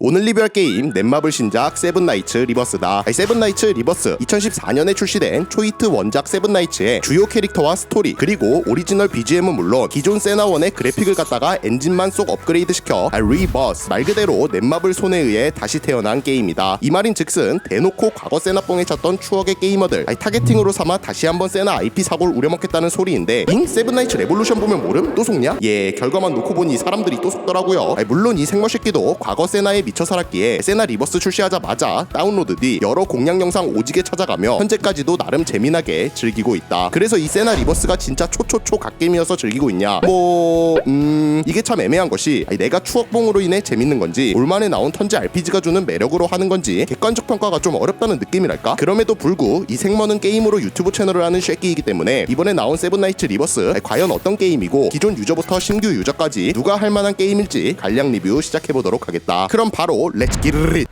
오늘 리뷰할 게임 넷마블 신작 세븐나이츠 리버스다. 아니, 세븐나이츠 리버스 2014년에 출시된 초이트 원작 세븐나이츠의 주요 캐릭터와 스토리 그리고 오리지널 BGM은 물론 기존 세나원의 그래픽을 갖다가 엔진만 쏙 업그레이드 시켜 아, 리버스 말 그대로 넷마블 손에 의해 다시 태어난 게임이다. 이 말인 즉슨 대놓고 과거 세나뽕에 쳤던 추억의 게이머들 아니, 타겟팅으로 삼아 다시 한번 세나 IP 사고를 우려먹겠다는 소리인데 잉 세븐나이츠 레볼루션 보면 모름 또 속냐? 예 결과만 놓고 보니 사람들이 또 속더라고요. 아니, 물론 이 생머새끼도 과거 세나에 미쳐 살았기에 세나 리버스 출시하자마자 다운로드 뒤 여러 공략 영상 오지게 찾아가며 현재까지도 나름 재미나게 즐기고 있다. 그래서 이 세나 리버스가 진짜 초초초 갓게임이어서 즐기고 있냐? 뭐... 음... 이게 참 애매한 것이 내가 추억봉으로 인해 재밌는 건지 올만에 나온 턴제 RPG가 주는 매력으로 하는 건지 객관적 평가가 좀 어렵다는 느낌이랄까? 그럼에도 불구 이 생머는 게임으로 유튜브 채널을 하는 쉐끼이기 때문에 이번에 나온 세븐나이츠 리버스 과연 어떤 게임이고 기존 유저부터 신규 유저까지 누가 할 만한 게임일지 간략 리뷰 시작해보도록 하겠다. 그럼 바로 렛츠 기르릿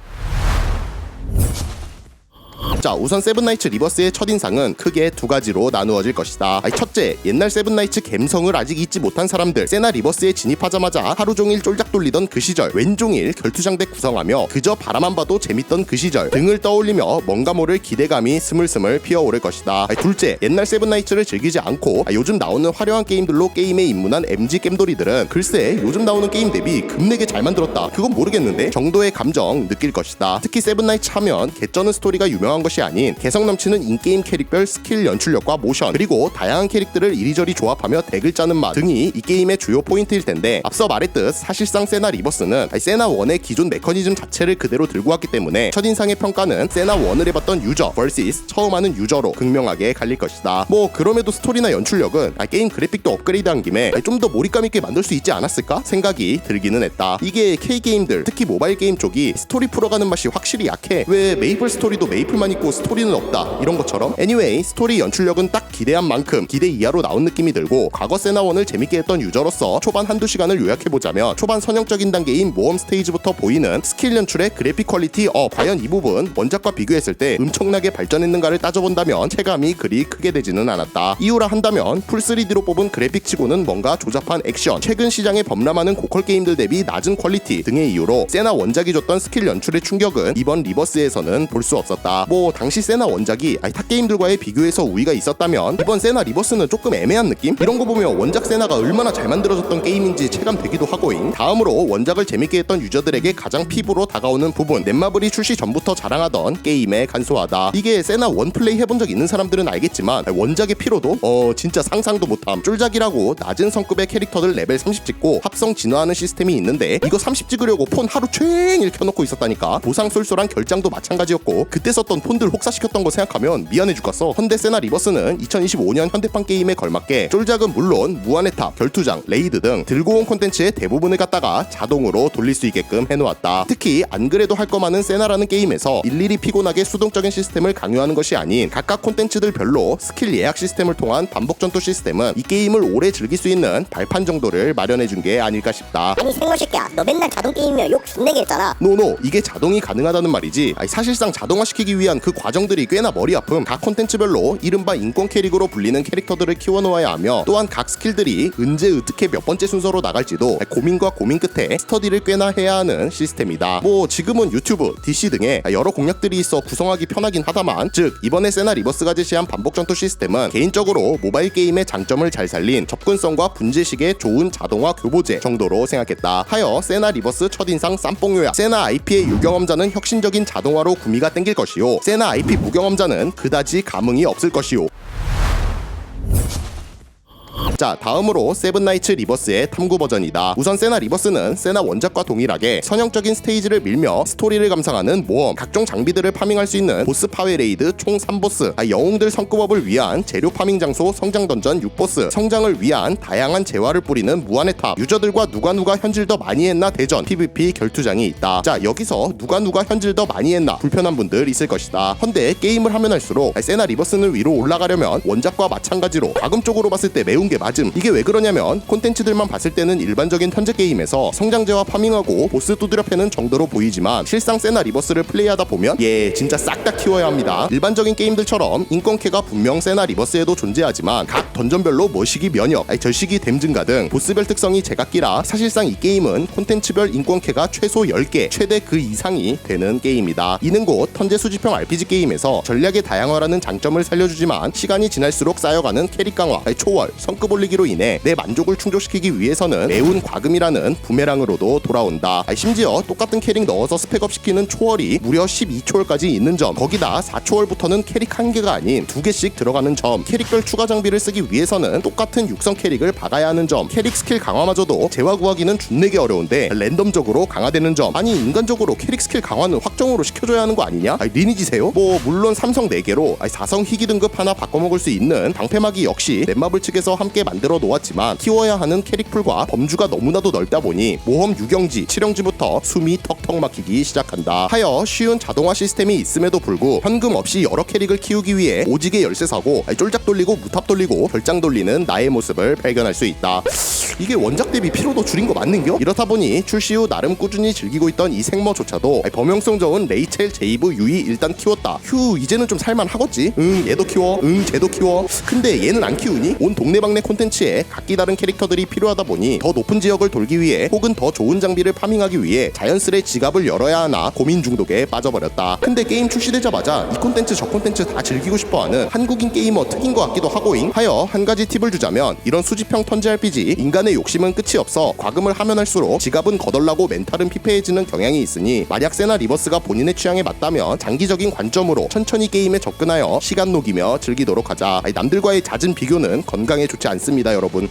자 우선 세븐나이츠 리버스의 첫인상은 크게 두 가지로 나누어질 것이다. 아니, 첫째 옛날 세븐나이츠 갬성을 아직 잊지 못한 사람들. 세나 리버스에 진입하자마자 하루 종일 쫄작 돌리던 그 시절. 왼종일 결투장대 구성하며 그저 바라만 봐도 재밌던 그 시절. 등을 떠올리며 뭔가 모를 기대감이 스물스물 피어오를 것이다. 아니, 둘째 옛날 세븐나이츠를 즐기지 않고 아, 요즘 나오는 화려한 게임들로 게임에 입문한 MG 겜돌이들은 글쎄 요즘 나오는 게임 대비 급내게 잘 만들었다. 그건 모르겠는데 정도의 감정 느낄 것이다. 특히 세븐나이츠 하면 개쩌는 스토리가 유명한 것이 아닌 개성 넘치는 인게임 캐릭별 스킬 연출력과 모션 그리고 다양한 캐릭들을 이리저리 조합하며 덱을 짜는 맛 등이 이 게임의 주요 포인트일 텐데 앞서 말했듯 사실상 세나 리버스는 세나 1의 기존 메커니즘 자체를 그대로 들고 왔기 때문에 첫인상의 평가는 세나 1을 해봤던 유저 vs 처음 하는 유저로 극명하게 갈릴 것이다. 뭐 그럼에도 스토리나 연출력은 게임 그래픽도 업그레이드한 김에 좀 더 몰입감 있게 만들 수 있지 않았을까? 생각이 들기는 했다. 이게 K게임들 특히 모바일 게임 쪽이 스토리 풀어가는 맛이 확실히 약해. 왜 메이플 스토리도 메이플만 있고 스토리는 없다. 이런 것처럼 anyway 스토리 연출력은 딱 기대한 만큼 기대 이하로 나온 느낌이 들고 과거 세나원을 재밌게 했던 유저로서 초반 한두 시간을 요약해보자면 초반 선형적인 단계인 모험 스테이지부터 보이는 스킬 연출의 그래픽 퀄리티 어 과연 이 부분 원작과 비교했을 때 엄청나게 발전했는가를 따져본다면 체감이 그리 크게 되지는 않았다. 이유라 한다면 풀 3D로 뽑은 그래픽치고는 뭔가 조잡한 액션 최근 시장에 범람하는 고퀄 게임들 대비 낮은 퀄리티 등의 이유로 세나 원작이 줬던 스킬 연출의 충격은 이번 리버스에서는 볼 수 없었다. 뭐 당시 세나 원작이 아니 탑게임들과의 비교해서 우위가 있었다면 이번 세나 리버스는 조금 애매한 느낌? 이런 거 보면 원작 세나가 얼마나 잘 만들어졌던 게임인지 체감되기도 하고잉. 다음으로 원작을 재밌게 했던 유저들에게 가장 피부로 다가오는 부분. 넷마블이 출시 전부터 자랑하던 게임의 간소하다. 이게 세나 원 플레이 해본 적 있는 사람들은 알겠지만 원작의 피로도? 어 진짜 상상도 못함. 쫄작이라고 낮은 성급의 캐릭터들 레벨 30 찍고 합성 진화하는 시스템이 있는데 이거 30 찍으려고 폰 하루 종일 켜놓고 있었다니까. 보상 쏠쏠한 결장도 마찬가지였고 그때 썼던 폰들 혹사시켰던 거 생각하면 미안해 죽겠어 현대 세나 리버스는 2025년 현대판 게임에 걸맞게 쫄작은 물론 무한의 탑, 결투장, 레이드 등 들고 온 콘텐츠의 대부분을 갖다가 자동으로 돌릴 수 있게끔 해놓았다. 특히 안 그래도 할 거 많은 세나라는 게임에서 일일이 피곤하게 수동적인 시스템을 강요하는 것이 아닌 각각 콘텐츠들 별로 스킬 예약 시스템을 통한 반복 전투 시스템은 이 게임을 오래 즐길 수 있는 발판 정도를 마련해 준 게 아닐까 싶다. 아니 생머 새끼야. 너 맨날 자동 게임이면 욕 존내게 했잖아. 노노 이게 자동이 가능하다는 말이지. 아니, 사실상 자동화시키기 위한 그 과정들이 꽤나 머리 아픔 각 콘텐츠별로 이른바 인권 캐릭으로 불리는 캐릭터들을 키워놓아야 하며 또한 각 스킬들이 언제 어떻게 몇 번째 순서로 나갈지도 고민과 고민 끝에 스터디를 꽤나 해야 하는 시스템이다. 뭐 지금은 유튜브, DC 등의 여러 공략들이 있어 구성하기 편하긴 하다만 즉 이번에 세나 리버스가 제시한 반복 전투 시스템은 개인적으로 모바일 게임의 장점을 잘 살린 접근성과 분재식의 좋은 자동화 교보제 정도로 생각했다. 하여 세나 리버스 첫인상 쌈뽕 요약 세나 IP의 유경험자는 혁신적인 자동화로 구미가 땡길 것이요. 세나 IP 무경험자는 그다지 감흥이 없을 것이요 자 다음으로 세븐나이츠 리버스의 탐구 버전이다. 우선 세나 리버스는 세나 원작과 동일하게 선형적인 스테이지를 밀며 스토리를 감상하는 모험 각종 장비들을 파밍할 수 있는 보스 파괴 레이드 총 3보스 아, 영웅들 성급업을 위한 재료 파밍 장소 성장 던전 6보스 성장을 위한 다양한 재화를 뿌리는 무한의 탑. 유저들과 누가 누가 현질 더 많이 했나 대전 PVP 결투장이 있다. 자 여기서 누가 누가 현질 더 많이 했나 불편한 분들 있을 것이다. 헌데 게임을 하면 할수록 세나 리버스는 위로 올라가려면 원작과 마찬가지로 과금 쪽으로 봤을 때 매운 게 맞음. 이게 왜 그러냐면 콘텐츠들만 봤을 때는 일반적인 현재 게임에서 성장제와 파밍하고 보스 두드려 패는 정도로 보이지만 실상 세나 리버스를 플레이하다 보면 예 진짜 싹 다 키워야 합니다. 일반적인 게임들처럼 인권캐가 분명 세나 리버스에도 존재하지만 각 던전별로 머시기 면역, 아니, 절식이 댐 증가 등 보스별 특성이 제각기라 사실상 이 게임은 콘텐츠별 인권캐가 최소 10개, 최대 그 이상이 되는 게임이다. 이는 곧 턴제 수집형 RPG 게임에서 전략의 다양화라는 장점을 살려주지만 시간이 지날수록 쌓여가는 캐릭 강화, 아니, 초월, 성급 올리기로 인해 내 만족을 충족시키기 위해서는 매운 과금이라는 부메랑으로도 돌아온다. 아니, 심지어 똑같은 캐릭 넣어서 스펙업 시키는 초월이 무려 12초월까지 있는 점, 거기다 4초월부터는 캐릭 한 개가 아닌 두 개씩 들어가는 점, 캐릭별 추가 장비를 쓰기 위해서는 똑같은 육성 캐릭을 박아야 하는 점, 캐릭 스킬 강화마저도 재화 구하기는 준내기 어려운데 랜덤적으로 강화되는 점, 아니 인간적으로 캐릭 스킬 강화는 확정으로 시켜줘야 하는 거 아니냐? 아니 리니지세요? 뭐 물론 삼성 4개로 아니, 4성 희귀 등급 하나 바꿔먹을 수 있는 방패막이 역시 넷마블 측에서 함께 만들어 놓았지만 키워야 하는 캐릭 풀과 범주가 너무나도 넓다 보니 모험 유경지, 칠형지부터 숨이 턱턱 막히기 시작한다. 하여 쉬운 자동화 시스템이 있음에도 불구 현금 없이 여러 캐릭을 키우기 위해 오지게 열쇠 사고 쫄작 돌리고 무탑 돌리고 별장 돌리는 나의 모습을 발견할 수 있다. 이게 원작 대비 피로도 줄인 거 맞는겨? 이렇다 보니 출시 후 나름 꾸준히 즐기고 있던 이 생머조차도 범용성 좋은 레이첼, 제이브, 유이 일단 키웠다. 휴 이제는 좀 살만 하겠지? 응 얘도 키워. 응 쟤도 키워. 근데 얘는 안 키우니? 온 동네방네 콘 텐츠에 각기 다른 캐릭터들이 필요하다 보니 더 높은 지역을 돌기 위해 혹은 더 좋은 장비를 파밍하기 위해 자연스레 지갑을 열어야 하나 고민 중독에 빠져버렸다. 근데 게임 출시되자마자 이 콘텐츠 저 콘텐츠 다 즐기고 싶어하는 한국인 게이머 특인 것 같기도 하고잉. 하여 한 가지 팁을 주자면 이런 수집형 턴제 RPG 인간의 욕심은 끝이 없어 과금을 하면 할수록 지갑은 거덜나고 멘탈은 피폐해지는 경향이 있으니 만약 세나 리버스가 본인의 취향에 맞다면 장기적인 관점으로 천천히 게임에 접근하여 시간 녹이며 즐기도록 하자. 남들과의 잦은 비교는 건강에 좋지 않습니다 여러분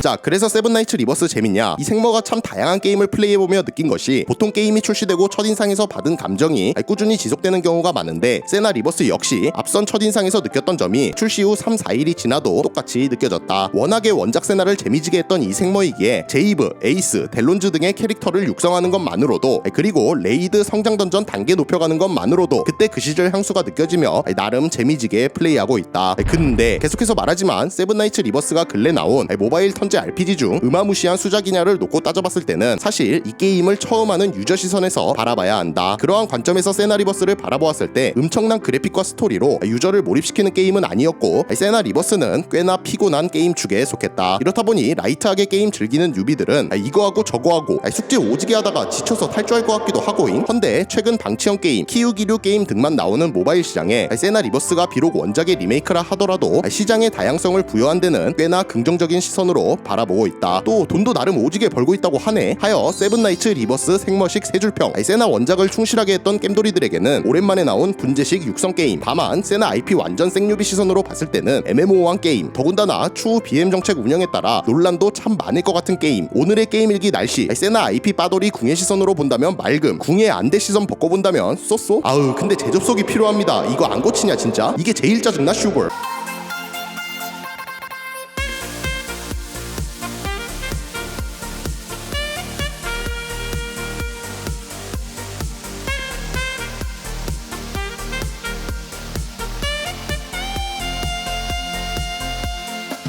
자 그래서 세븐나이츠 리버스 재밌냐? 이 생머가 참 다양한 게임을 플레이해보며 느낀 것이 보통 게임이 출시되고 첫인상에서 받은 감정이 꾸준히 지속되는 경우가 많은데 세나 리버스 역시 앞선 첫인상에서 느꼈던 점이 출시 후 3, 4일이 지나도 똑같이 느껴졌다. 워낙에 원작 세나를 재미지게 했던 이 생머이기에 제이브, 에이스, 델론즈 등의 캐릭터를 육성하는 것만으로도 그리고 레이드 성장 던전 단계 높여가는 것만으로도 그때 그 시절 향수가 느껴지며 나름 재미지게 플레이하고 있다. 근데 계속해서 말하지만 세븐나이츠 리버스가 근래 나온 모바일 턴제 RPG 중 음아무시한 수작이냐를 놓고 따져봤을 때는 사실 이 게임을 처음 하는 유저 시선에서 바라봐야 한다. 그러한 관점에서 세나 리버스를 바라보았을 때 엄청난 그래픽과 스토리로 유저를 몰입시키는 게임은 아니었고 세나 리버스는 꽤나 피곤한 게임 축에 속했다. 이렇다 보니 라이트하게 게임 즐기는 유비들은 이거하고 저거하고 숙제 오지게 하다가 지쳐서 탈주할 것 같기도 하고잉. 헌데 최근 방치형 게임, 키우기류 게임 등만 나오는 모바일 시장에 세나 리버스가 비록 원작의 리메이크라 하더라도 시장의 다양성을 부여한 데는 꽤나 긍정적인 시선으로 바라보고 있다. 또 돈도 나름 오지게 벌고 있다고 하네. 하여 세븐나이츠 리버스 생머식 세줄평 세나 원작을 충실하게 했던 겜돌이들에게는 오랜만에 나온 분재식 육성 게임. 다만 세나 IP 완전 생유비 시선으로 봤을 때는 MMO한 게임. 더군다나 추후 BM 정책 운영에 따라 논란도 참 많을 것 같은 게임. 오늘의 게임 일기 날씨. 세나 IP 빠돌이 궁의 시선으로 본다면 맑음. 궁의 안대 시선 벗고 본다면 쏘쏘. 아우 근데 재접속이 필요합니다. 이거 안 고치냐 진짜? 이게 제일 짜증나 슈걸.